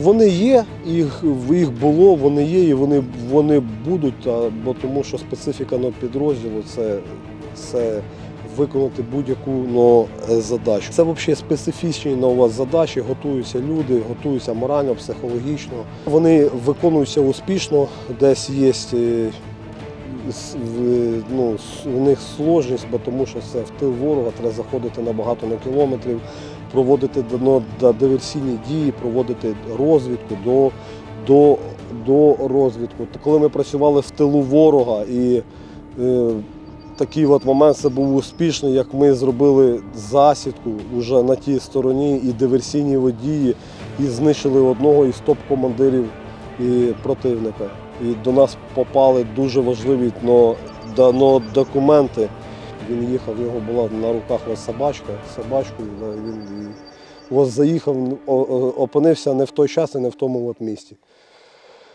Вони є, їх, їх було, вони є і вони, вони будуть, а, бо тому що специфіка на підрозділу це, це виконати будь-яку ну, е, задачу. Це взагалі специфічні на вас задачі, готуються люди, готуються морально, психологічно. Вони виконуються успішно, десь є. Ну, у них сложність, бо тому що це в тил ворога, треба заходити на багато на кілометрів, проводити ну, диверсійні дії, проводити розвідку до, до, до розвідку. Коли ми працювали в тилу ворога і е, такий от момент це був успішний, як ми зробили засідку вже на тій стороні і диверсійні водії, і знищили одного із топ-командирів і противника. І до нас попали дуже важливі но, но документи. Він їхав, в нього була на руках ось собачка, собачкою, да, він ось заїхав, опинився не в той час і не в тому от місці.